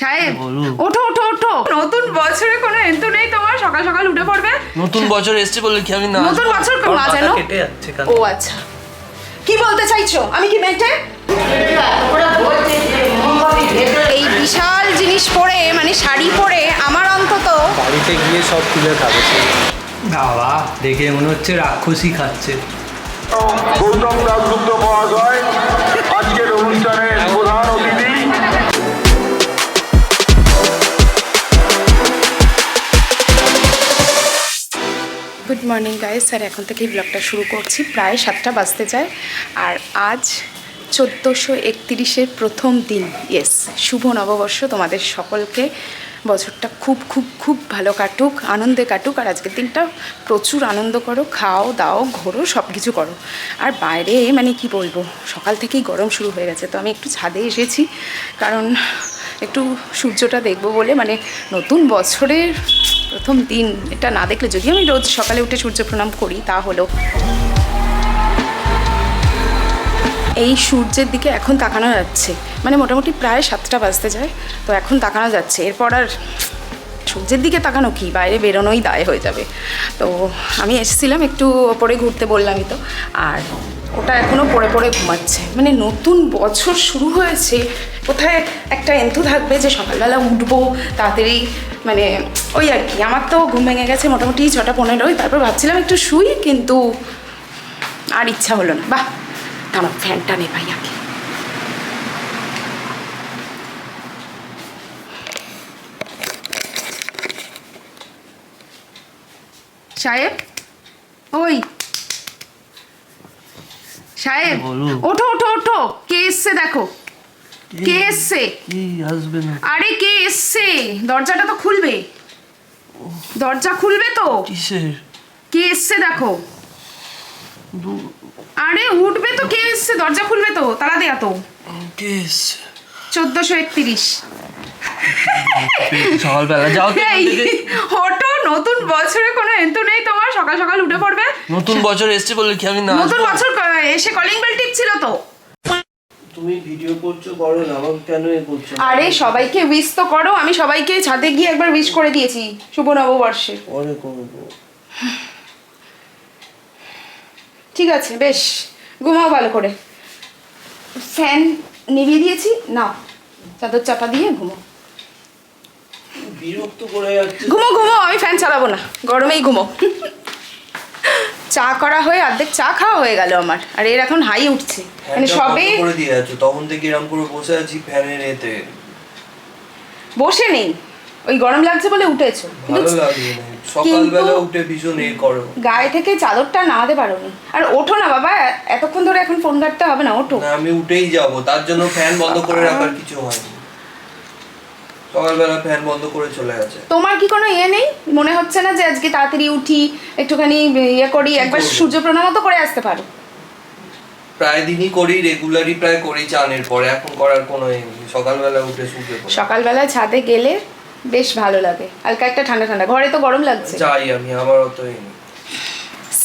সাহেব ওঠো ওঠো ওঠো। নতুন বছরে কোনো এন্ত নেই তোমার সকাল সকাল উঠে পড়বে। নতুন বছর এসছে বলে কি আমি না নতুন বছর আমার না মাথা যেন কেটে যাচ্ছে ও আচ্ছা। কি বলতে চাইছো? আমি কি মেটে এই বিশাল জিনিস পরে মানে শাড়ি পরে আমার অন্তত বাড়িতে গিয়ে সব তুলে খাবে। বাবা দেখে মনে হচ্ছে রাক্ষসী খাচ্ছে। গৌতম দাসগুপ্ত মহাশয় আজকের গুড মর্নিং গাইস স্যার এখন থেকেই ব্লগটা শুরু করছি। প্রায় সাতটা বাজতে যায়। আর আজ চোদ্দোশো একত্রিশের প্রথম দিন। ইয়েস শুভ নববর্ষ তোমাদের সকলকে। বছরটা খুব খুব খুব ভালো কাটুক, আনন্দে কাটুক, আর আজকের দিনটা প্রচুর আনন্দ করো, খাও, দাও, ঘোরো সব কিছু করো। আর বাইরে মানে কি বলব, সকাল থেকেই গরম শুরু হয়ে গেছে, তো আমি একটু ছাদে এসেছি। কারণ একটু সূর্যটা দেখব বলে মানে নতুন বছরের প্রথম দিন এটা না দেখলে যদি আমি রোজ সকালে উঠে সূর্য প্রণাম করি, তা হলো। এই সূর্যের দিকে এখন তাকানো যাচ্ছে। মানে মোটামুটি প্রায় সাতটা বাজতে যায়, তো এখন তাকানো যাচ্ছে। এরপর আর সূর্যের দিকে তাকানো কি? বাইরে বেরোনোই দায় হয়ে যাবে। তো আমি এসেছিলাম একটু ওপরে ঘুরতে বললামই তো। আর ওটা এখনও পড়ে পড়ে ঘুমাচ্ছে। মানে নতুন বছর শুরু হয়েছে, কোথায় একটা এন্থু থাকবে যে সকালবেলা উঠবো তাড়াতাড়ি মানে ওই আর কি। আমার তো ঘুম ভেঙে গেছে মোটামুটি ছটা পনেরোই, তারপর ভাবছিলাম একটু শুই, কিন্তু আর ইচ্ছা হলো না। বাহ আমার ফ্যানটা নে ভাই আগে। সাহেব? ওই সাহেব ওঠো ওঠো ওঠো। কে এসছে দেখো? কে? এসছে? আসবে না আরে কে এসছে? দরজাটা তো খুলবে। দরজা খুলবে তো? কিসের? কে এসছে দেখো? আরে উঠবে তো কে এসছে? দরজা খুলবে তো তালা দেয়া তো। কে এসছে? চোদ্দশো একত্রিশ। সকালবেলা যাও হটো নতুন বছরে কোনো এন্ত নেই তোমার? সকাল সকাল উঠে পড়বে। নতুন বছর এসছে বলে কি আমি না নতুন বছর এসে কলিং বেল টিপছিল তো। তুমি ভিডিও করছ করো না আমাকে কেন এ করছ? আরে সবাইকে উইশ তো করো আমি সবাইকে ছাদে গিয়ে একবার উইশ করে দিয়েছি শুভ নববর্ষে। করব। ঠিক আছে বেশ ঘুমাও ভালো করে। ফ্যান নিভিয়ে দিয়েছি না চাদর চাপা দিয়ে ঘুমো বিরক্ত করে যাচ্ছে। ঘুমো ঘুমো আমি ফ্যান চালাবো না। গরমেই ঘুমো। চা করা হয়ে অর্ধেক চা খাওয়া হয়ে গেল আমার। আর এর এখন হাই উঠছে। মানে সবে করে দিয়ে যাচ্ছ। তখন থেকে এরকম করে বসে আছি ফ্যানের এতে। বসে নেই। ওই গরম লাগছে বলে উঠেছো। ভালো লাগে না। সকালবেলা উঠে ভীষণ এ করো। গায়ে থেকে চাদরটা নামাতে পারোনি আর ওঠো না বাবা এতক্ষণ ধরে এখন ফোন ঘাটতে হবে না ওঠো। আমি উঠেই যাব। তার জন্য ফ্যান বন্ধ করে রাখার কিছু হয়নি সকালবেলা ফ্যান বন্ধ করে চলে গেছে। তোমার কি কোনো ইয়ে নেই? মনে হচ্ছে না যে আজকে তাড়াতাড়ি উঠি একটুখানি ইয়ে করি একবার সূর্য প্রণামও তো করে আসতে পারো। প্রায় দিনই করি রেগুলারই প্রায় করি চানের পরে এখন করার কোনো নেই। সকালবেলা উঠে পড়ি। সকালবেলা ছাদে গেলে বেশ ভালো লাগে। হালকা একটা ঠান্ডা ঠান্ডা। ঘরে তো গরম লাগছে। যাই আমি আমার অত নেই।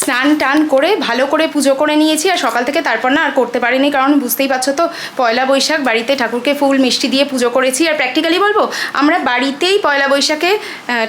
স্নান টান করে ভালো করে পুজো করে নিয়েছি আর সকাল থেকে তারপর না আর করতে পারিনি, কারণ বুঝতেই পারছ তো পয়লা বৈশাখ বাড়িতে ঠাকুরকে ফুল মিষ্টি দিয়ে পুজো করেছি আর প্র্যাকটিক্যালি বলব আমরা বাড়িতেই পয়লা বৈশাখে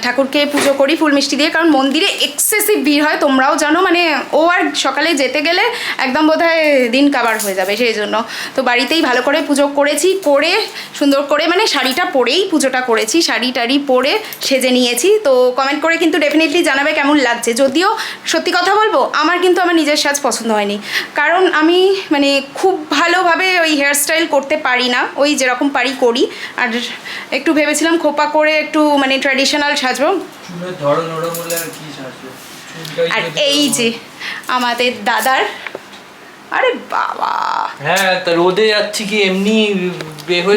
ঠাকুরকে পুজো করি ফুল মিষ্টি দিয়ে, কারণ মন্দিরে এক্সেসিভ ভিড় হয়, তোমরাও জানো মানে ও আর সকালে যেতে গেলে একদম বোধহয় দিন কাবার হয়ে যাবে, সেই জন্য। তো বাড়িতেই ভালো করে পুজো করেছি, করে সুন্দর করে মানে শাড়িটা পরেই পুজোটা করেছি, শাড়ি টাড়ি পরে সেজে নিয়েছি। তো কমেন্ট করে কিন্তু ডেফিনেটলি জানাবে কেমন লাগছে। যদিও সত্যি কথা বলব? আমার কিন্তু আমার নিজের সাজ পছন্দ হয়নি। কারণ আমি মানে খুব ভালোভাবে ওই হেয়ারস্টাইল করতে পারি না। ওই যেরকম পারি করি। আর একটু ভেবেছিলাম খোপা করে একটু মানে ট্র্যাডিশনাল সাজবো। বলে আর এই যে আমাদের দাদার। আরে বাবা! হ্যাঁ তা রোদে যাচ্ছি কি এমনি?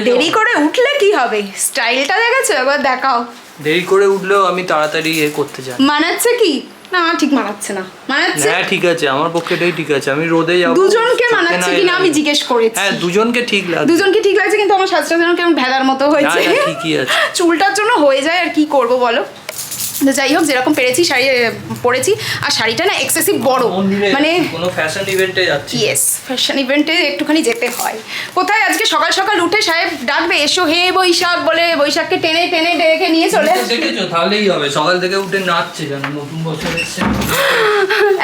দেরি করে উঠলে কি হবে? স্টাইলটা দেখেছ একবার দেখাও। দেরি করে উঠলেও আমি তাড়াতাড়ি এ করতে চাই মানাচ্ছে কি? না ঠিক মানাচ্ছে না। মানাচ্ছে? হ্যাঁ ঠিক আছে আমার পক্ষে এটাই ঠিক আছে আমি রোদে যাব। দুজনকে মানাচ্ছে না কিনা আমি জিজ্ঞেস করেছি। হ্যাঁ দুজনকে ঠিক লাগবে দুজনকে ঠিক লাগছে কিন্তু আমার সাজটা যেন কেমন ভেলার মতো হয়েছে ঠিকই আছে। চুলটার জন্য হয়ে যায় আর কি করব বলো? যাই হোক যেরকম পেরেছি শাড়ি পরেছি। আর শাড়িটা না এক্সেসিভ বড় মানে কোনো ফ্যাশন ইভেন্টে যাচ্ছি। ইয়েস ফ্যাশন ইভেন্টে একটুখানি যেতে হয়। কোথায় আজকে সকাল সকাল উঠে সাহেব ডাকবে এসো হে বৈশাখ বলে বৈশাখকে টেনে টেনে ডেকে নিয়ে চলে। দেখেছ তাহলেই হবে। সকাল থেকে উঠে নাচছে জানো নতুন বছর এসছে।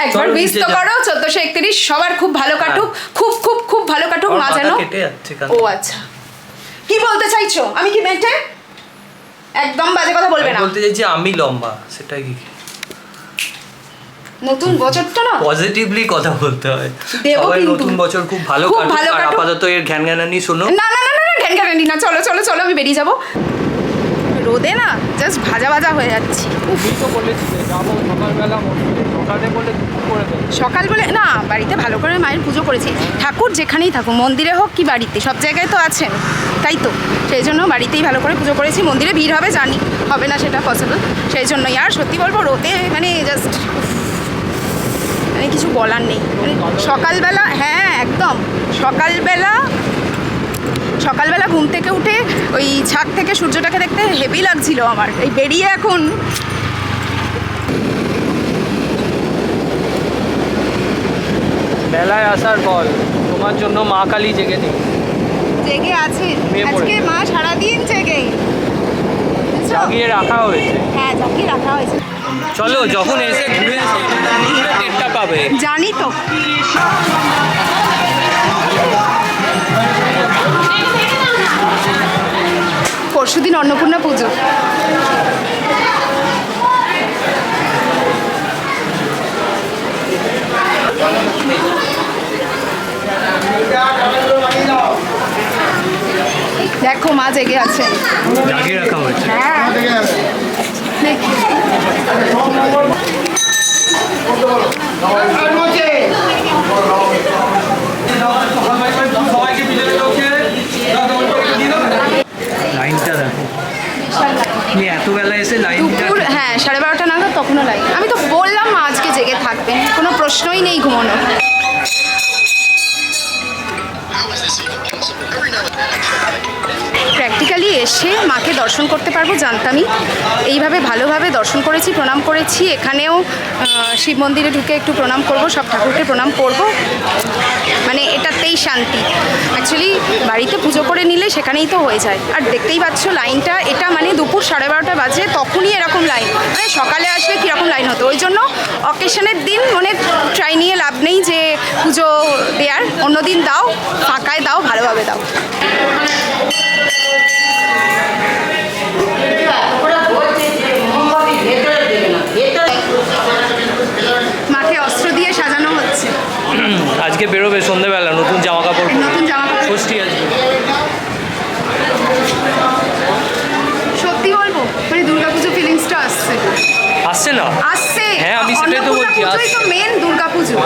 একবার নিচে তো করো চোদ্দশো একত্রিশ সবার খুব ভালো কাটুক খুব খুব খুব ভালো কাটুক মা জানো ও আচ্ছা। কি বলতে চাইছো? আমি কি মেটে? একদম বাজে কথা বলবে না। বলতে চাইছি আমি লম্বা সেটাই কি? নতুন বছরটা না? পজিটিভলি কথা বলতে হয়। সবাই কিন্তু। নতুন বছর খুব ভালো কাটুক আর আপাতত এর ঘ্যান ঘ্যানানি শোনো না না না না ঘ্যান ঘ্যানানি না চলো চলো চলো আমি বেরিয়ে যাব। রোদে না জাস্ট ভাজা ভাজা হয়ে যাচ্ছি। তুমি তো বলেছিলে যাব সকালবেলা মন্দিরে সকালে বলে দুপুর করে দেবো? সকাল বলে না বাড়িতে ভালো করে মায়ের পুজো করেছি। ঠাকুর যেখানেই থাকুক মন্দিরে হোক কি বাড়িতে সব জায়গায় তো আছেন। তাই তো, সেই জন্য বাড়িতেই ভালো করে পুজো করেছি, মন্দিরে ভিড় হবে, জানি, হবে না সেটা পসিবল সেই জন্য আর সত্যি বলব, রোদে মানে জাস্ট মানে কিছু বলার নেই। মানে সকালবেলা হ্যাঁ একদম, সকালবেলা সকালবেলা ঘুম থেকে উঠে ওই ছাদ থেকে সূর্যটাকে দেখতে হেভি লাগছিল আমার, এই বেরিয়ে এখন। মেলায় আসার পর তোমার জন্য মা কালী জেগে নেই। জেগে আছে। ঘুমিয়ে আজকে। মা সারাদিন জেগে বুঝছ? জাগিয়ে রাখা হয়েছে। হ্যাঁ জাগিয়ে রাখা হয়েছে। চলো যখন এসে ঘুরে টেরটা পাবে। জানি তো। পরশুদিন অন্নপূর্ণা পুজো দেখো মা জেগে আছে। জাগিয়ে রাখা হয়েছে। হ্যাঁ লাইনটা দেখো। এত বেলা এসে লাইন দুপুর হ্যাঁ সাড়ে বারোটা নাগাদ তখনও লাগে আমি তো বললাম আজকে জেগে থাকবেন কোনো প্রশ্নই নেই ঘুমানো এসে মাকে দর্শন করতে পারব জানতামই এইভাবে ভালোভাবে দর্শন করেছি, প্রণাম করেছি। এখানেও শিব মন্দিরে ঢুকে একটু প্রণাম করব, সব ঠাকুরকে প্রণাম করব। মানে এটাতেই শান্তি। অ্যাকচুয়ালি বাড়িতে পুজো করে নিলে সেখানেই তো হয়ে যায়। আর দেখতেই পাচ্ছ, লাইনটা, এটা মানে দুপুর সাড়ে বারোটা বাজে, তখনই এরকম লাইন। মানে সকালে আসলে কীরকম লাইন হতো? ওই জন্য অকেশনের দিন মানে ট্রাই নিয়ে লাভ নেই যে পুজো দেওয়ার অন্য দিন দাও, ফাঁকায় দাও, ভালোভাবে দাও। মাকে অস্ত্র দিয়ে সাজানো হচ্ছে। আজকে বেরোবে সন্ধ্যেবেলা নতুন জামা কাপড় নতুন জামা কাপড়। ষষ্ঠী আজকে। সত্যি বলব মানে দুর্গাপুজো ফিলিংসটা আসছে। আসছে না? আসছে। হ্যাঁ, আমি সেটাই তো বলছি, আসছে। মেন দুর্গাপুজো।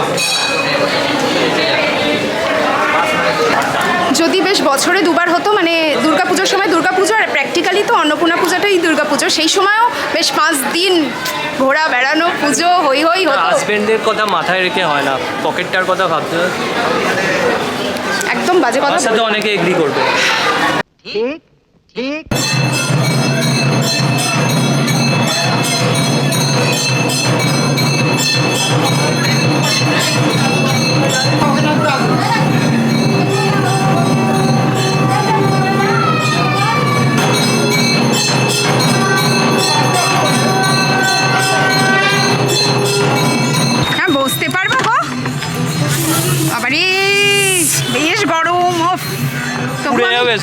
যদি বেশ বছরে দুবার হতো মানে দুর্গাপুজোর সময় দুর্গাপুজো আর প্র্যাকটিক্যালি তো অন্নপূর্ণা পূজাটাই দুর্গাপুজো সেই সময়ও বেশ পাঁচ দিন ঘোরা বেড়ানো পুজো হই হই হতো। হাজবেন্ডের কথা মাথায় রেখে হয় না পকেটটার কথা ভাবতে একদম বাজে কথা সাথে অনেকে এগ্রি করবে। হ্যাঁ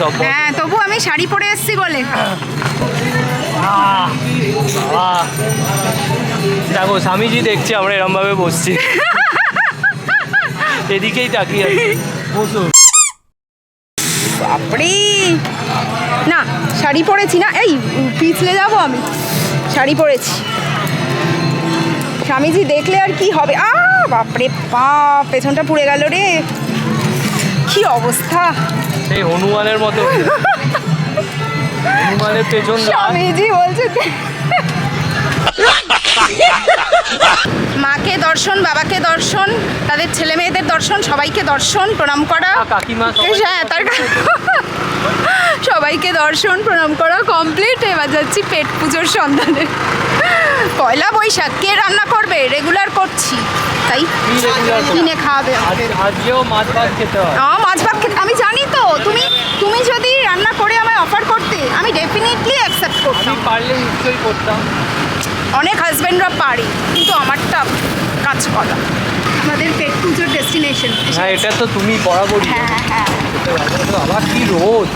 সব। হ্যাঁ তবু আমি শাড়ি পরে এসেছি বলে। দেখো স্বামীজি দেখছি আমরা এরম ভাবে বসছি। এদিকেই তাকিয়ে আছি। বসো। বাপরে! না শাড়ি পরেছি না। এই পিছলে যাব আমি। শাড়ি পরেছি। স্বামীজি দেখলে আর কি হবে? আ বাপরে বাপ পেছনটা পুড়ে গেল রে। কি অবস্থা? সেই হনুমানের মতো হনুমানের পেছন স্বামীজি বলছে মাকে দর্শন বাবাকে দর্শন তাদের ছেলে মেয়েদের দর্শন সবাইকে দর্শন প্রণাম করা। কাকিমা হ্যাঁ তার সবাইকে দর্শন প্রণাম করা কমপ্লিট এবার যাচ্ছি পেট পুজোর সন্ধানে। পয়লা বৈশাখ কে রান্না করবে? রেগুলার করছি। তাই? কিনে খাওয়াবে আজকেও মাছ ভাত খেতে আমার মাছ ভাত খেতে আমি জানি তো তুমি তুমি যদি রান্না করে আমায় অফার করতে আমি ডেফিনেটলি অ্যাকসেপ্ট করতাম। পারলে নিশ্চয়ই করতাম। অনেক হাজব্যান্ডরা পারে কিন্তু আমারটা কাজ করা। আমাদের পেট পুজোর ডেস্টিনেশন হ্যাঁ এটা তো তুমি বরাবরই হ্যাঁ হ্যাঁ। বাবা কি রোদ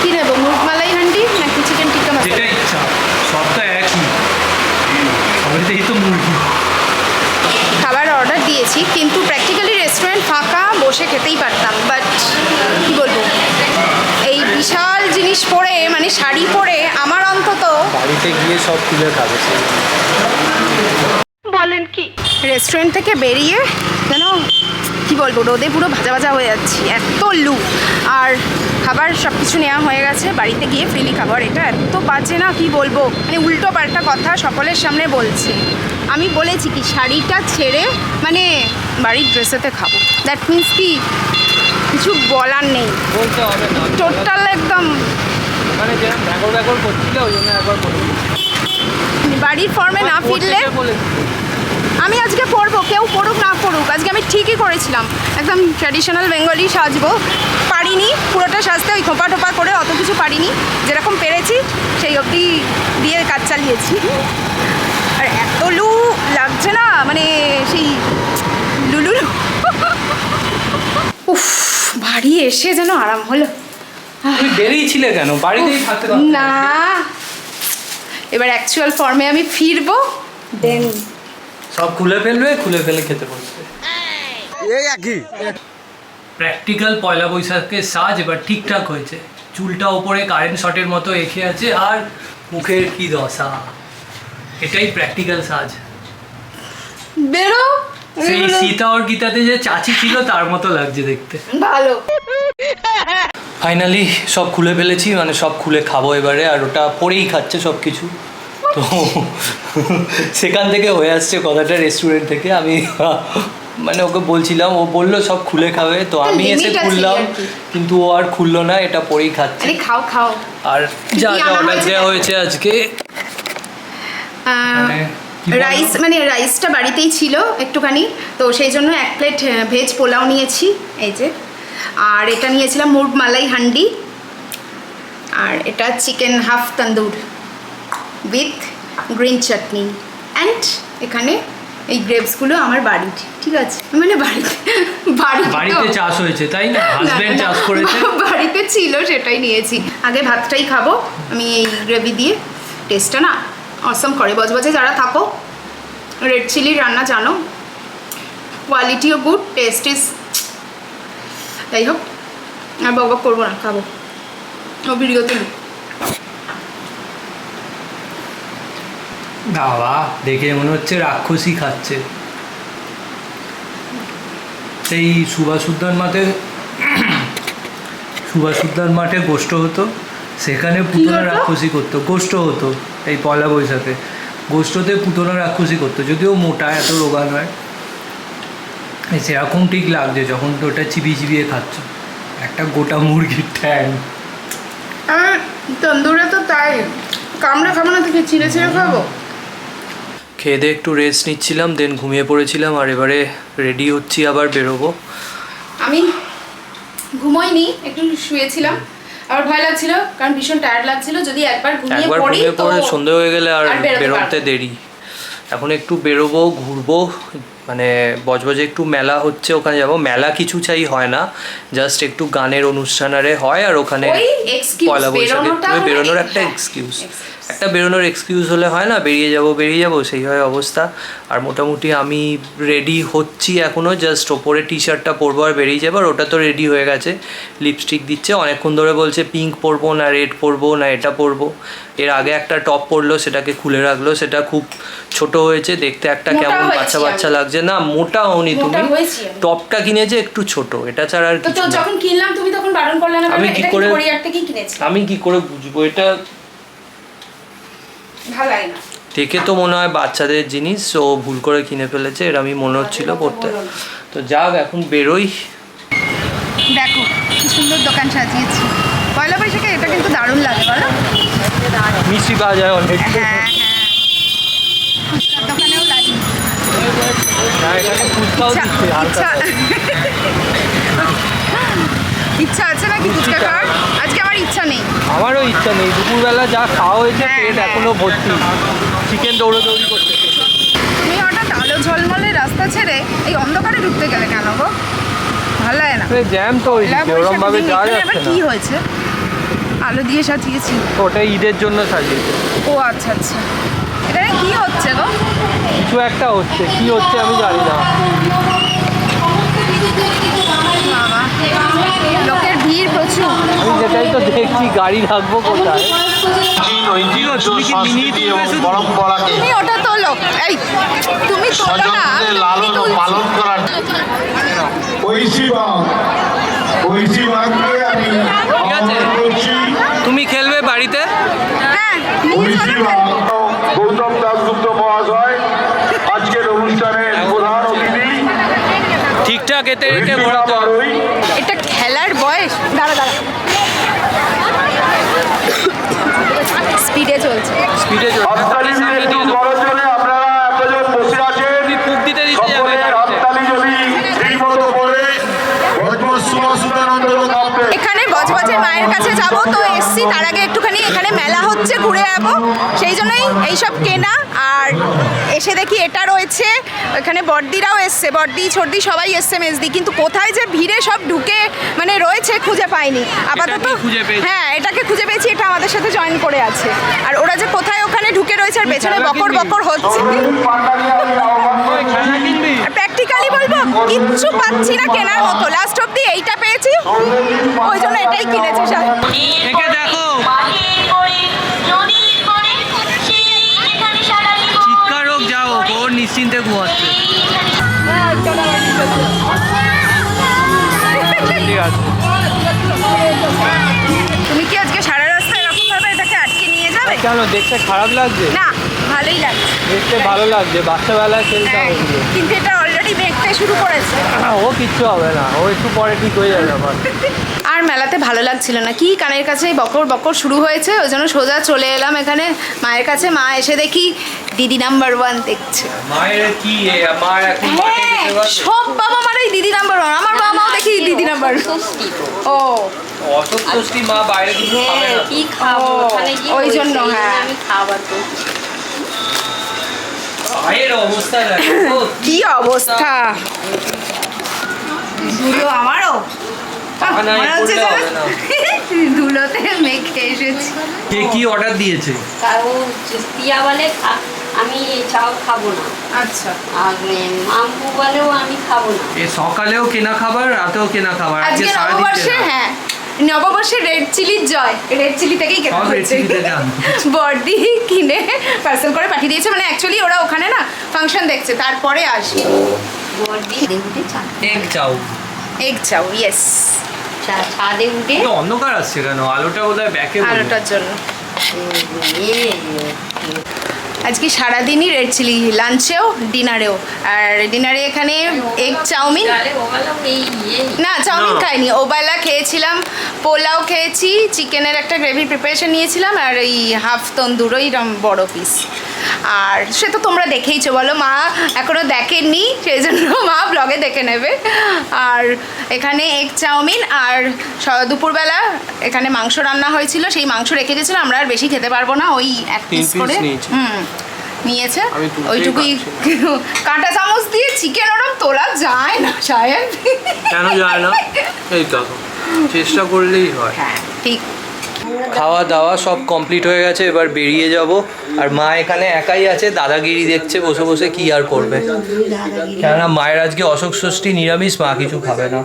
কী নেব মুরগমালাই হান্ডি নাকি চিকেন টিক্কা যেটা মশলা ইচ্ছা সব তো একই সবারই তো মুরগি খাবার অর্ডার দিয়েছি কিন্তু প্র্যাকটিক্যালি রেস্টুরেন্ট ফাঁকা বসে খেতেই পারতাম বাট কি বলব? এই বিশাল জিনিস পরে মানে শাড়ি পরে আমার অন্তত বাড়িতে গিয়ে সব তুলে খাবে বলেন কি? রেস্টুরেন্ট থেকে বেরিয়ে যেন কি বলব রোদে পুরো ভাজা ভাজা হয়ে যাচ্ছি এত লু। আর খাবার সব কিছু নেওয়া হয়ে গেছে বাড়িতে গিয়ে ফ্রিলি খাবার এটা এত বাজে না কি বলব? মানে উল্টো পাল্টা কথা সকলের সামনে বলছি। আমি বলেছি কি শাড়িটা ছেড়ে মানে বাড়ির ড্রেসেতে খাব। দ্যাট মিন্স কি কিছু বলার নেই। টোটাল একদম। মানে বাড়ির ফর্মে না ফিরলে? আমি আজকে পরবো কেউ পড়ুক না পড়ুক। আজকে আমি ঠিকই করেছিলাম। একদম ট্র্যাডিশনাল বেঙ্গলি সাজবো। পারিনি পুরোটা সাজতে ওই খোপা টোপা করে অত কিছু পারিনি। যেরকম পেরেছি সেই অবধি দিয়ে কাজ চালিয়েছি। আর এত লু লাগছে না মানে সেই লুলু উফ বাড়ি এসে যেন আরাম হলো। বেরিয়েছিলে কেন? বাড়িতেই থাকতে না। এবার অ্যাকচুয়াল ফর্মে আমি ফিরবো দেন সব খুলে ফেলবে খুলে ফেলে খেতে বসবে। প্র্যাকটিক্যাল পয়লা বৈশাখের সাজ এবার ঠিকঠাক হয়েছে। চুলটা ওপরে কারেন্ট শটের মতো এঁকে আছে আর মুখের কি দশা? এটাই প্র্যাকটিক্যাল সাজ। বেরো। সেই সীতা আর গীতাতে যে চাচি ছিল তার মতো লাগছে দেখতে। ভালো। ফাইনালি সব খুলে ফেলেছি মানে সব খুলে খাব এবারে আর ওটা পরেই খাচ্ছে সব কিছু তো সেখান থেকে হয়ে আসছে কথাটা রেস্টুরেন্ট থেকে। আমি মানে ওকে বলছিলাম ও বলল সব খুলে খাবে তো আমি এসে খুললাম কিন্তু ও আর খুললো না এটা পরেই খাচ্ছে। খাও খাও। আর যা যা অর্ডার হয়েছে দেওয়া হয়েছে আজকে। মানে রাইস মানে রাইসটা বাড়িতেই ছিল একটুখানি তো সেই জন্য এক প্লেট ভেজ পোলাও নিয়েছি এই যে। আর এটা নিয়েছিলাম মুরগ মালাই হান্ডি আর এটা chicken half tandoor with green chutney and এখানে এই গ্রেপসগুলো আমার বাড়ির ঠিক আছে? মানে বাড়িতে বাড়িতে। চাষ হয়েছে তাই না? হাজবেন্ড চাষ করেছে। বাড়িতে ছিল সেটাই নিয়েছি। আগে ভাতটাই খাব আমি এই গ্রেভি দিয়ে। টেস্টটা না অসম করে। বজবজে যারা থাকো রেড চিলির রান্না জানো। কোয়ালিটিও গুড টেস্ট ইজ যাই হোক আর বক করব না খাব। ও ভিডিও তুলি বাবা দেখে মনে হচ্ছে রাক্ষসী খাচ্ছে। সেই সুভাষ উদ্যান মাঠে সুভাষ উদ্যান মাঠে গোষ্ঠ হতো। সেখানে হতো? রাক্ষসী করতো। গোষ্ঠ হতো এই পয়লা বৈশাখে। গোষ্ঠতে পুতনা রাক্ষসী করতো যদিও মোটা এত রোগা নয়। সেরকম ঠিক লাগছে যখন তো ওটা চিবিয়ে চিবিয়ে খাচ্ছ। একটা গোটা মুরগির আর তন্দুরে তো তাই। কামড়ে খাব না থেকে চিড়ে চিড়ে খাব? খেয়ে দিয়ে একটু রেস্ট নিচ্ছিলাম দেন ঘুমিয়ে পড়েছিলাম আর এবারে রেডি হচ্ছি আবার বেরোবো। আমি ঘুমোইনি একটু শুয়েছিলাম। আর ভয় লাগছিল কারণ ভীষণ টায়ার্ড লাগছিল। যদি একবার ঘুমিয়ে পড়ি তো পড়ে সন্ধে হয়ে গেলে আর বেরোতে। দেরি। এখন একটু বেরোবো ঘুরবো মানে বজবজে একটু মেলা হচ্ছে ওখানে যাব। মেলা কিছু চাই হয় না জাস্ট একটু গানের অনুষ্ঠান আরে হয় আর ওখানে পয়লা বৈশাখে। বেরোনোর একটা হ্যাঁ, এক্সকিউজ excuse। একটা বেরোনোর এক্সকিউজ হলে হয় না বেরিয়ে যাব বেরিয়ে যাব সেই হয় অবস্থা। আর মোটামুটি আমি রেডি হচ্ছি এখনও জাস্ট ওপরে টি শার্টটা পরবো আর বেরিয়ে যাব আর ওটা তো রেডি হয়ে গেছে। লিপস্টিক দিচ্ছে অনেকক্ষণ ধরে বলছে পিঙ্ক পরবো না রেড পরবো না এটা পরবো। এর আগে একটা টপ পরলো সেটাকে খুলে রাখল সেটা খুব ছোট হয়েছে দেখতে একটা কেমন বাচ্চা বাচ্চা লাগছে। না মোটা হওনি তুমি। টপটা কিনেছে একটু ছোট এটা ছাড়া আর। যখন কিনলাম তুমি তখন বারণ করলে না আমি কি করে- আমি কি করে বুঝব? এটা না। দেখে তো মনে হয় বাচ্চাদের জিনিস ও ভুল করে কিনে ফেলেছে এরমই মনে হচ্ছিল পড়তে। তো যাক এখন বেরোই। দেখো কি সুন্দর দোকান সাজিয়েছি। পয়লা বৈশাখে এটা কিন্তু দারুণ লাগে বলো। মিষ্টি পাওয়া যায় অনেক। হ্যাঁ হ্যাঁ। দোকানেও এখানে ফুচকাও দিচ্ছে ইচ্ছা আছে নাকি ফুচকা খাওয়ার? আজকে আমার ইচ্ছা নেই। আমারও ইচ্ছা নেই। দুপুরবেলা যা খাওয়া হয়েছে হ্যাঁ, পেট হ্যাঁ। এখনও ভর্তি। চিকেন দৌড়োদৌড়ি করছে তুমি হঠাৎ আলো ঝলমলে রাস্তা ছেড়ে এই অন্ধকারে ঢুকতে গেলে কেন গো? ভালো লাগে না। জ্যাম তো ওরকম ভাবে যাওয়া কি হয়েছে? আলো দিয়ে সাজিয়েছি। ওটা ঈদের জন্য সাজিয়েছে। ও আচ্ছা আচ্ছা। এখানে কি হচ্ছে গো? কিছু একটা হচ্ছে। কি হচ্ছে আমি জানি না। লোকের ভিড় প্রচুর। আমি সেটাই তো দেখছি গাড়ি রাখব কোথায়? তুমি ওটা তোলো এই তোলো না লালন ও পালন করার ঐশী বাগ ঐশী বাগকে আমি আছে। আহ্বান করছি। তুমি খেলবে বাড়িতে? হ্যাঁ গৌতম দাসগুপ্ত মহাশয় আজকের অনুষ্ঠানের প্রধান অতিথি এতে রেখে ঋষিকা ঘোরাতে এটা খেলার বয়স। দাঁড়া দাঁড়া। স্পিডে চলছে। স্পিডে কাঁপবে এখানে বজবজের মায়ের কাছে যাব তো এসছি তার আগে একটুখানি এখানে মেলা হচ্ছে ঘুরে যাব সেই জন্যই এইসব কেনা। আর এসে দেখি এটা রয়েছে এখানে বর্দিরাও এসছে বর্দি ছর্দি সবাই এসছে মেজদি কিন্তু কোথায় যে ভিড়ে সব ঢুকে মানে রয়েছে খুঁজে পাইনি। আপাতত। হ্যাঁ এটাকে খুঁজে পেয়েছি এটা আমাদের সাথে জয়েন করে আছে। আর ওরা যে কোথায় ওখানে ঢুকে রয়েছে আর পেছনে বকর বকর হচ্ছে। প্র্যাকটিক্যালি বলব কিচ্ছু পাচ্ছি না কেনার মতো। লাস্ট অব্দি এইটা পেয়েছি ওই জন্য এটাই কিনেছি একে দেখো। কেন? দেখতে খারাপ লাগছে? না ভালোই লাগছে। দেখতে ভালো লাগছে বাচ্চাবেলায় খেলতে হ্যাঁ, হবে। কিন্তু এটা অলরেডি ভেঙতে শুরু করেছে। ও কিচ্ছু হবে না ও একটু পরে ঠিক হয়ে যাবে আবার আর মেলাতে ভালো লাগছিল না। কি কানের কাছে বকর বকর শুরু হয়েছে ওই জন্য সোজা চলে এলাম এখানে। মায়ের কাছে মা এসে দেখি দিদি নাম্বার ওয়ান দেখছে। মায়ের কি হ্যাঁ? সব বাবা মারাই দিদি নাম্বার ওয়ান আমার বাবা মাও দেখি দিদি নাম্বার ও। অসুখ ষষ্ঠী মা বাইরে কিছু খাবে না। কি খাব? ওখানে গিয়ে ওই জন্য, হ্যাঁ। আমি খাবার তো মায়ের অবস্থা দেখো। কি অবস্থা? ধুলো আমারও? মনে। ধুলোতে মেখে এসেছি। কে কি অর্ডার দিয়েছে? কারণ টিয়া বলে আমি চাও খাব না। আচ্ছা। আর মাম্পু বলেও আমি খাব না। এ সকালেও কেনা খাবার রাতেও কেনা খাবার। আজকে আজকে সারাদিন হ্যাঁ। নববর্ষে রেড চিলির জয়। রেড চিলি থেকেই কেনা হয়েছে বর্দি কিনে পার্সেল করে পাঠিয়ে দিয়েছে। মানে অ্যাকচুয়ালি ওরা ওখানে না ফাংশন দেখছে। তারপরে আসবে বর্দি এগ চাও। এগ চাও ইয়েস চা- ছাদে উঠে অন্ধকার আসছে কেন? আলোটা বোধহয় ব্যাকে আলোটার জন্য। আজকে সারাদিনই রেড চিলি লাঞ্চেও ডিনারেও আর ডিনারে এখানে এগ চাউমিন? এই না চাউমিন খাইনি। ওবেলা খেয়েছিলাম পোলাও খেয়েছি চিকেনের একটা গ্রেভি প্রিপারেশন নিয়েছিলাম আর এই হাফ তন্দুর ওইরকম বড় পিস আর সে তো তোমরা দেখেইছো বলো মা এখনও দেখেননি সেই জন্য মা ব্লগে দেখে নেবে। আর এখানে এগ চাউমিন আর দুপুরবেলা এখানে মাংস রান্না হয়েছিল সেই মাংস রেখে গেছিল আমরা আর বেশি খেতে পারব না ওই এক পিস করে। হুম নিয়েছে। ওইটুকুই কাঁটা চামচ দিয়ে চিকেন ওরম তোলা যায় না সাহেব কেন যায় না? এই তো চেষ্টা করলেই হয়। হ্যাঁ ঠিক। খাওয়া দাওয়া সব কমপ্লিট হয়ে গেছে, এবার বেরিয়ে যাব। আর মা এখানে একাই আছে, দাদাগিরি দেখছে, বসে বসে কি আর করবে। কেননা মায়ের আজকে অশোক ষষ্ঠী নিরামিষ, মা কিছু খাবে না।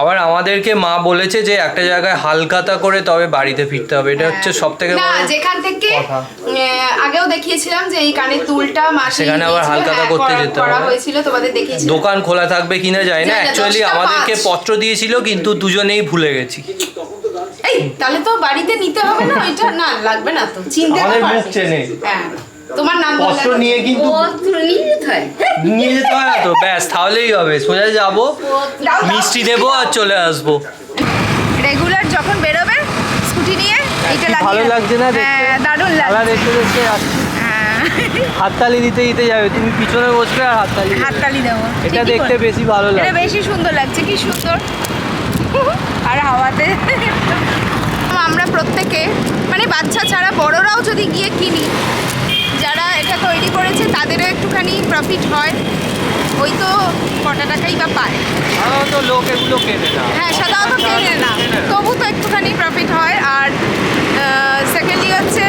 আবার আমাদেরকে মা বলেছে যে একটা জায়গায় হালকাতা করে তবে বাড়িতে ফিরতে হবে। এটা হচ্ছে সব থেকে না যেখান থেকে আগেও দেখিয়েছিলাম যে এই কানের দুলটা মাসি সেখানে আবার হালকাতা হ্যাঁ, করতে যেতে হবে। হয়েছিল তোমাদের দেখিয়েছি দোকান খোলা থাকবে কিনা যায় না। অ্যাকচুয়ালি আমাদেরকে পত্র দিয়েছিল কিন্তু দুজনেই ভুলে গেছি। এই তাহলে তো বাড়িতে নিতে হবে না ওইটা না লাগবে না তো। চিনতে আমাদের চেনে। হ্যাঁ। তোমার নাম পত্র নিয়ে কিন্তু পত্র নিয়ে যেতে হয়। নিয়ে যেতে হয় তো? ব্যাস তাহলেই হবে। সোজা যাব। মিষ্টি দেবো আর চলে আসব। রেগুলার যখন বেরোবে স্কুটি নিয়ে এইটা কি লাগিয়ে ভালো লাগছে না দেখতে? হ্যাঁ দারুণ লাগছে। দেখতে দেখতে হ্যাঁ। হাততালি দিতে দিতে যাবে। তুমি পিছনে বসবে আর হাততালি হাততালি দেবো। এটা দেখতে বেশি ভালো এটা লাগে বেশি সুন্দর লাগছে কি সুন্দর। আর হাওয়াতে। আমরা প্রত্যেকে মানে বাচ্চা ছাড়া বড়রাও যদি গিয়ে কিনি এটা তৈরি করেছে তাদেরও একটুখানি প্রফিট হয়। ওই তো কটা টাকাই বা পায়। সাধারণত লোক এগুলো কেনে না। হ্যাঁ সাধারণত কেনে না। তবু তো একটুখানি প্রফিট হয়। আর সেকেন্ডলি হচ্ছে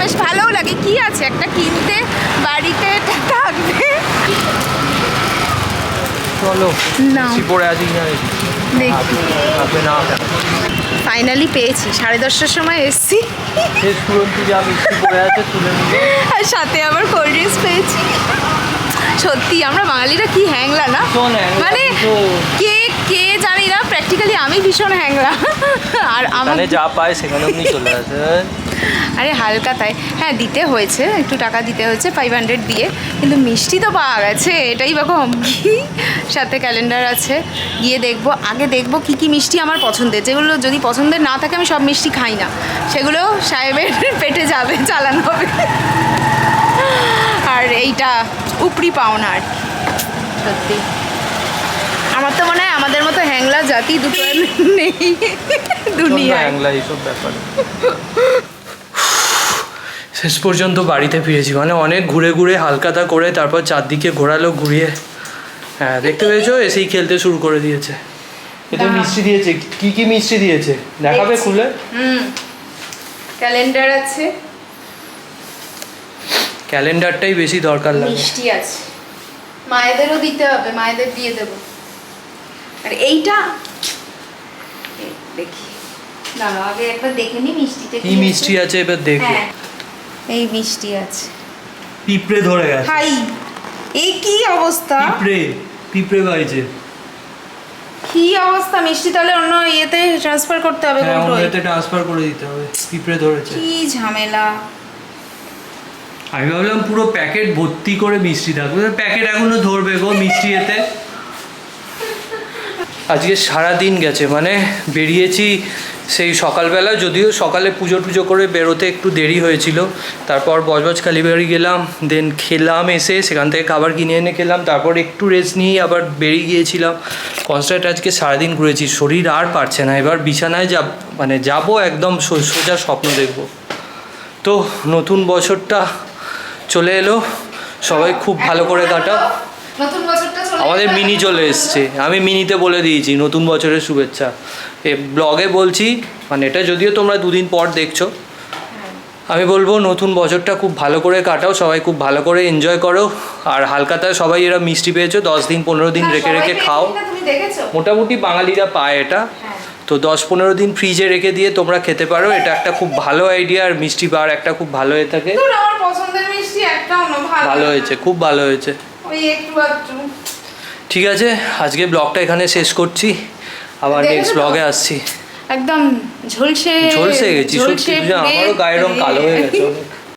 বেশ ভালোও লাগে। কি আছে? একটা কিনতে বাড়িতে থাকবে চলো পড়ে আছি ফাইনালি পেয়েছি। সাড়ে দশটার সময় এসছি। শেষ পুরন্তি যা মিষ্টি পড়ে আছে নিল আর সাথে আবার কোল্ড ড্রিঙ্কস পেয়েছি। সত্যি আমরা বাঙালিরা কি হ্যাংলা না? মানে কে কে জানি না প্র্যাকটিক্যালি আমি ভীষণ হ্যাংলা। আর আমার যা পায় সেখানে উনি চলে আসেন আরে হালকাতায় হ্যাঁ দিতে হয়েছে, একটু টাকা দিতে হয়েছে ফাইভ হান্ড্রেড দিয়ে। কিন্তু মিষ্টি তো পাওয়া গেছে, এটাই বা কম কি? সাথে ক্যালেন্ডার আছে। গিয়ে দেখব, আগে দেখব কি কি মিষ্টি আমার পছন্দের। যেগুলো যদি পছন্দের না থাকে, আমি সব মিষ্টি খাই না। সেগুলো সাহেবের পেটে যাবে, চালানো হবে। আর এইটা উপরি পাওনা আর সত্যি। আমার তো মনে হয় আমাদের মতো হ্যাংলা জাতি দুটো নেই। দুনিয়া হ্যাংলা এইসব ব্যাপারে। শেষ পর্যন্ত বাড়িতে ফিরেছি। মানে অনেক ঘুরে ঘুরে হালকাতা করে তারপর চারদিকে ঘোরালো ঘুরিয়ে। হ্যাঁ দেখতে পেয়েছ? এসেই খেলতে শুরু করে দিয়েছে। এতে মিষ্টি দিয়েছে। কি কি মিষ্টি দিয়েছে? দেখাবে। খুলে? হুম। ক্যালেন্ডার আছে। ক্যালেন্ডারটাই বেশি দরকার লাগে। মিষ্টি আছে। মায়েদেরও দিতে হবে মায়েদের দিয়ে দেবো। আর এইটা? দেখি। দাঁড়াও আগে একবার দেখে নি মিষ্টিতে কি মিষ্টি আছে এবার দেখো। হ্যাঁ। এই মিষ্টি আছে। পিঁপড়ে ধরে গেছে। হাই এই কি অবস্থা? পিঁপড়ে পিঁপড়ে বাইছে কি অবস্থা? মিষ্টি তাহলে অন্য ইয়েতে ট্রান্সফার করতে হবে হ্যাঁ। ওগুলোতে ট্রান্সফার করে দিতে হবে। পিঁপড়ে ধরেছে। কি ঝামেলা। আমি ভাবলাম পুরো প্যাকেট ভর্তি করে মিষ্টি থাকবে। প্যাকেট এখনও ধরবে গো মিষ্টি এতে। আজকে সারা দিন গেছে মানে বেরিয়েছি সেই সকালবেলা যদিও সকালে পুজো টুজো করে বেরোতে একটু দেরি হয়েছিল, তারপর বজবজ কালীবাড়ি গেলাম দেন খেলাম এসে সেখান থেকে খাবার কিনে এনে খেলাম, তারপর একটু রেস্ট নিয়ে আবার বেরিয়ে গিয়েছিলাম। কনসার্ট আজকে সারাদিন ঘুরেছি, শরীর আর পারছে না, এবার বিছানায় যাব মানে যাব একদম সোজা স্বপ্ন দেখব। তো নতুন বছরটা চলে এলো, সবাই খুব ভালো করে কাটা নতুন বছরটা আমাদের মিনি চলে এসছে। আমি মিনিতে বলে দিয়েছি নতুন বছরের শুভেচ্ছা। এ ব্লগে বলছি মানে এটা যদিও তোমরা দুদিন পর দেখছ আমি বলব নতুন বছরটা খুব ভালো করে কাটাও সবাই খুব ভালো করে এনজয় করো। আর হালকাতায় সবাই এরা মিষ্টি পেয়েছ দশ দিন পনেরো দিন হ্যাঁ, রেখে রেখে খাও। মোটামুটি বাঙালিরা পায় এটা। হ্যাঁ। তো দশ পনেরো দিন ফ্রিজে রেখে দিয়ে তোমরা খেতে পারো এটা একটা খুব ভালো আইডিয়া আর মিষ্টি বার একটা খুব ভালো হয়ে থাকে। ভালো। হয়েছে খুব ভালো হয়েছে। ওই একটু ঠিক আছে আজকে ব্লগটা এখানে শেষ করছি। আবার নেক্সট ব্লগে আসছি। একদম ঝলসে ঝলসে গেছি সত্যি আমারও গায়ের রং কালো হয়ে গেছে।